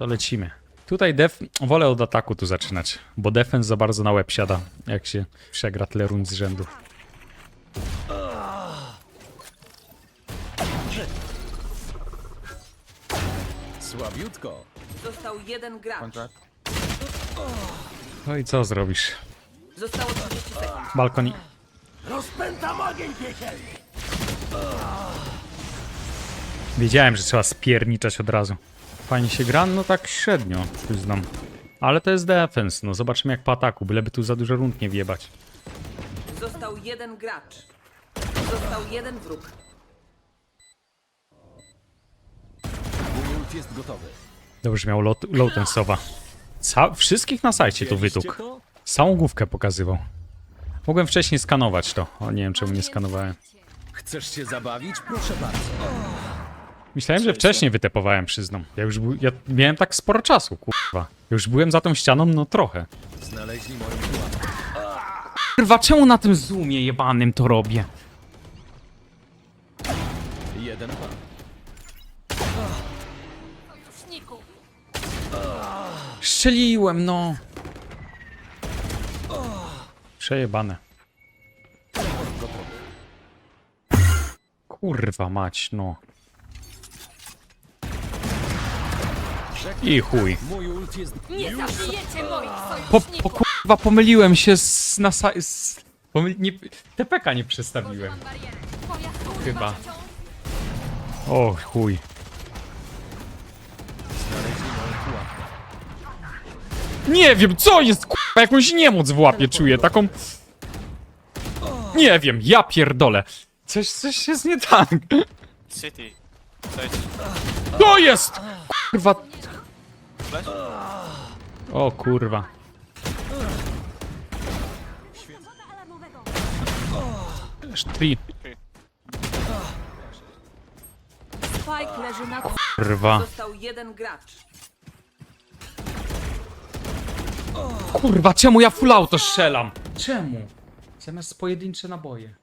to lecimy. Tutaj def... Wolę od ataku tu zaczynać, bo defense za bardzo na łeb siada, jak się przegra tyle rund z rzędu. Słabiutko. Został jeden gracz. No i co zrobisz? Zostało 30 sekund. Balkoni. Wiedziałem, że trzeba spierniczać od razu. Fajnie się gra? No tak średnio, przyznam. Ale to jest defense, no zobaczymy jak po ataku, byleby tu za dużo rund nie wjebać. Został jeden gracz. Został jeden wróg. Ult jest gotowy. Dobrze miał lot, Lotensowa. Ca wszystkich na sajcie tu Widzieliście wytuk. to? Całą główkę pokazywał. Mogłem wcześniej skanować to. O, nie wiem czemu nie skanowałem. Chcesz się zabawić? Proszę bardzo. Myślałem, że wcześniej wytepowałem, przyznam. Ja już był, ja miałem tak sporo czasu, kurwa. Ja już byłem za tą ścianą, no trochę. Znaleźli moją pułapkę. Kurwa, czemu na tym zoomie jebanym to robię? Jeden pan. Strzeliłem, no. Przejebane. Kurwa mać, no. I chuj. Jest... Nie zabijecie moich Po, sojuszników! po kurwa pomyliłem się z na sa- z, pomyli, nie, TPK nie przestawiłem. Twoja Chyba. wciąż O chuj. Nie wiem, co jest kurwa, jakąś niemoc w łapie czuję, taką... Nie wiem, ja pierdolę. Coś, coś jest nie tak. City. Sage. To jest! Kurwa. Flash? O kurwa. Sztri, Spike leży na... kurwa. Został jeden gracz. Kurwa, czemu ja full auto strzelam? Czemu? Zamiast pojedyncze naboje.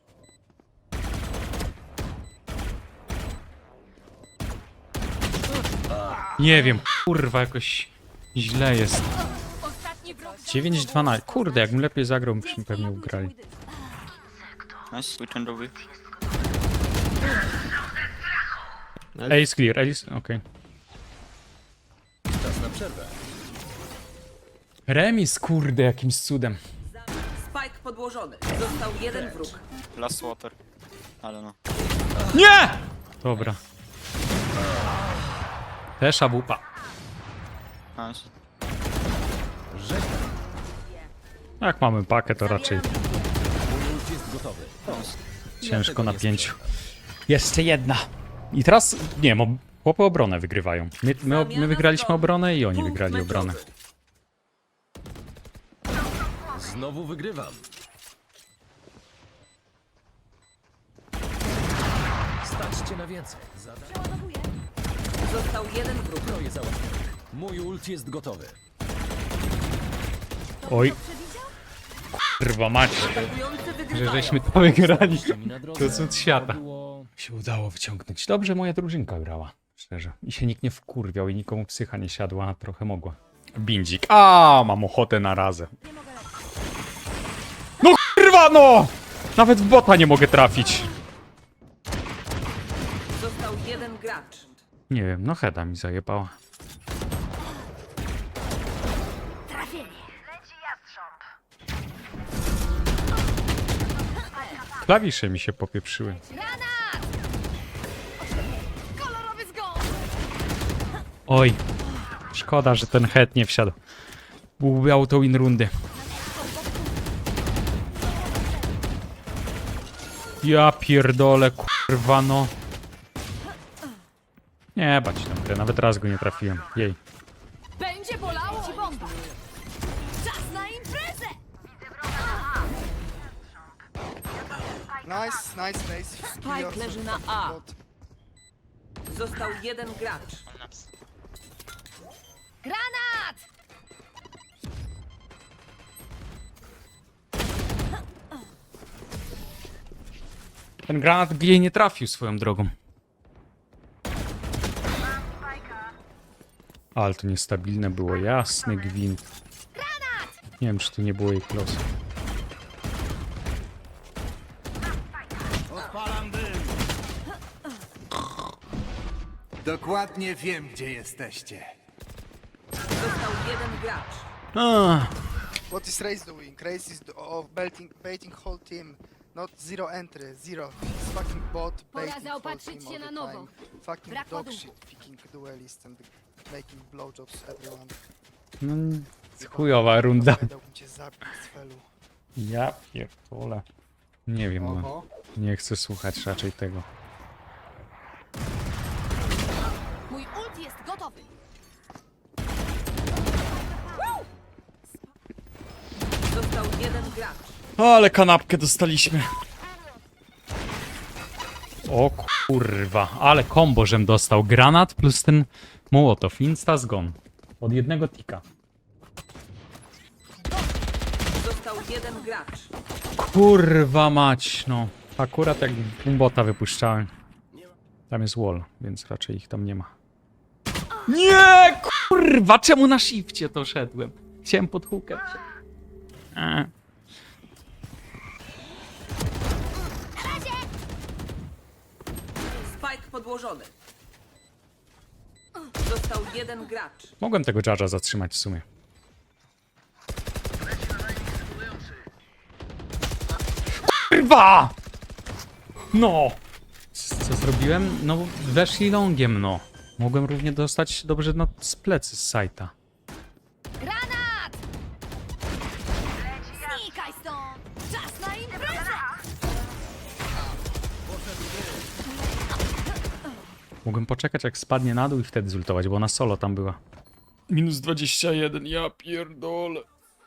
Nie wiem, kurwa, jakoś źle jest. ostatni wróg 9-12. Kurde, jakbym lepiej zagrał, byśmy pewnie ugrali. Nice. We can do it. Ace clear, ace, okej. Czas na przerwę. Remis, kurde, jakimś cudem. Spike podłożony. Został jeden wróg. Last water. Don't know. Nie! Dobra. Nice. Żegnam. Jak mamy pakę, to raczej ciężko na pięciu. Jeszcze jedna. I teraz, nie wiem, ob- chłopy obronę wygrywają. My, my, my wygraliśmy obronę i oni wygrali obronę. Znowu wygrywam. Stać cię na więcej. Został jeden wróg. Mój ult jest gotowy. Oj. Kurwa mać, Atakujący że wygrywają. żeśmy to wygrali. Mi na drodze. To cud świata. Było... Się udało wyciągnąć. Dobrze moja drużynka grała, szczerze. I się nikt nie wkurwiał i nikomu psycha nie siadła, a trochę mogła. Bindzik. A, mam ochotę na razę. No kurwa no! Nawet w bota nie mogę trafić. Został jeden gracz. Nie wiem, no Heda mi zajebała. Klawisze mi się popieprzyły. Oj, szkoda, że ten head nie wsiadł. Byłby auto win rundy. Ja pierdolę, kurwa no. Nie bać tam grę, nawet raz go nie trafiłem. Jej. Będzie bolało ci bomba! Czas na imprezę! Nice, nice, nice. Spike leży na A. Został jeden gracz. Granat! Ten granat jej nie trafił swoją drogą. Ale to niestabilne było, jasny gwint. Nie wiem, czy tu nie było jej klosu. Dokładnie wiem, gdzie jesteście. Został jeden gracz. Ah, What is Raze doing? Raze is do- of baiting, baiting whole team. Not zero entry, zero. He's fucking bot, Pora baiting zaopatrzyć team się all na the nowo. time. Fucking Brak dog ładunku. shit, picking duelist and making blowjobs everyone. no, chujowa runda. Dałbym cię zabić z felu. Ja pierdolę. Nie wiem, no. Oho. Nie chcę słuchać raczej tego. Mój ult jest gotowy. Został jeden gracz. Ale kanapkę dostaliśmy. O kurwa, ale kombo, żem dostał. Granat plus ten Mołotow. Insta zgon. Od jednego tika. Został jeden gracz. Kurwa mać, no. Akurat jak bota wypuszczałem. Tam jest wall, więc raczej ich tam nie ma. Nie, kurwa, czemu na shifcie to szedłem? Chciałem pod hookiem. E. Spike podłożony. Został jeden gracz. Mogłem tego Jarza zatrzymać w sumie. Kurwa! No! Co, co zrobiłem? No, weszli longiem, no. Mogłem równie dostać dobrze na, z plecy z sajta. Mogłem poczekać jak spadnie na dół i wtedy zultować, bo ona solo tam była. Minus 21, ja pierdolę.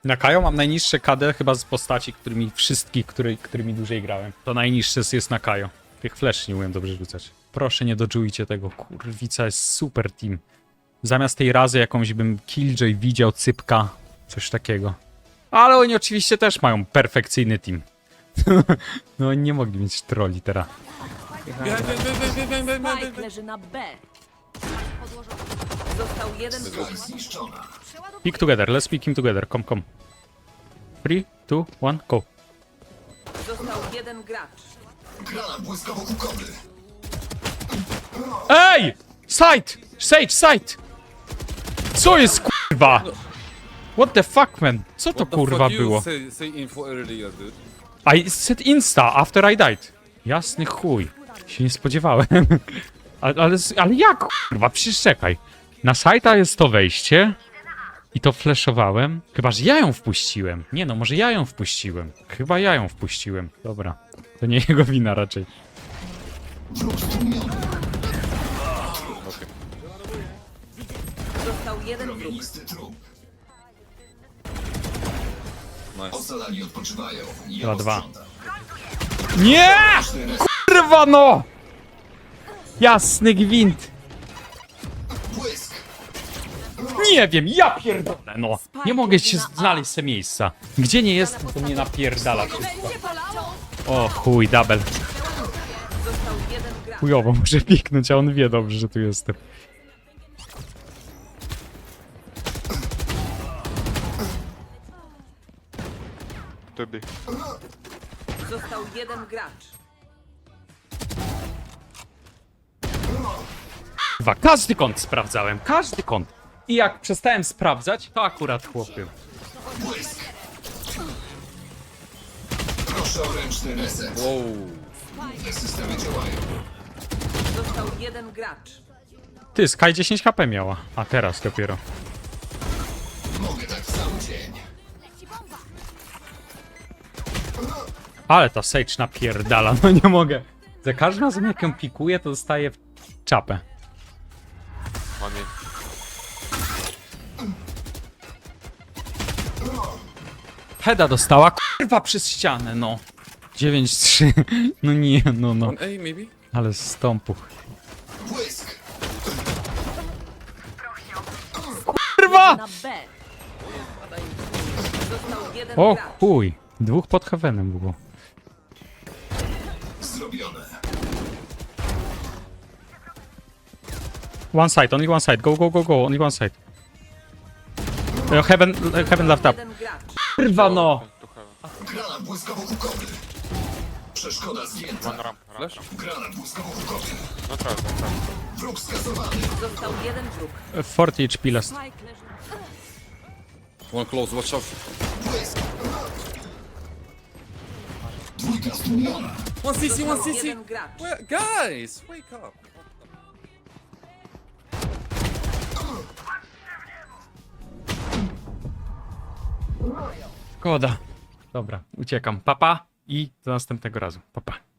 Na Kajo mam najniższe KD chyba z postaci, którymi wszystkich, który, którymi dłużej grałem. To najniższe jest na Kajo. Tych flash nie umiem dobrze rzucać. Proszę nie dodżujcie tego, kurwica jest super team. Zamiast tej razy jakąś bym Killjoy widział, cypka, coś takiego. Ale oni oczywiście też mają perfekcyjny team. no oni nie mogli mieć trolli teraz. Spike leży na B. Podłożony. Został jeden. Pick together, let's pick him together. Come, come. Three, two, one, go. Został jeden gracz. Ej! Sight! Sage, sight! Co jest kurwa? What the fuck, man? Co to What the kurwa fuck you było? Say, say info earlier, dude. I said insta after I died. Jasny chuj. Się nie spodziewałem. Ale, ale, ale jak kurwa? Przecież czekaj. Na sajta jest to wejście. I to flashowałem. Chyba, że ja ją wpuściłem. Nie no, może ja ją wpuściłem. Chyba ja ją wpuściłem. Dobra. To nie jego wina raczej. Został jeden wróg. Nice. Chyba dwa. Nie! Kurwa no! Jasny gwint. Nie wiem, ja pierdolę, no. Nie mogę się znaleźć se miejsca. Gdzie nie jest, to mnie napierdala wszystko. O chuj, double. Chujowo muszę piknąć, a on wie dobrze, że tu jestem. Został jeden gracz. Dwa, każdy kąt sprawdzałem, każdy kąt. I jak przestałem sprawdzać, to akurat chłopy. Wow. Został jeden gracz. Ty, Sky 10 HP miała, a teraz dopiero. Ale ta Sage napierdala, no nie mogę. Za każdym razem jak ją pikuję, to dostaję czapę. Heda dostała, kurwa, przez ścianę, no. 9-3, no nie, no, no. On A, maybe? Ale stąpuch. Kurwa! Na B. Został jeden O chuj, dwóch pod heavenem było. One side, only one side. Go, go, go, go. Only one side. Uh, heaven, uh, heaven left up. Kurwa no! Granat błyskawołukowy. Przeszkoda zdjęta. One ramp, ramp, ramp. Granat błyskawołukowy. No no try. Wróg skasowany. Został jeden wróg. Uh, 40 HP last. Leży. One close, watch out. Dwójka stłumiona. One CC, one Został CC. jeden gracz. Where- Guys, wake up. Koda. Dobra, uciekam. Papa i do następnego razu. Papa.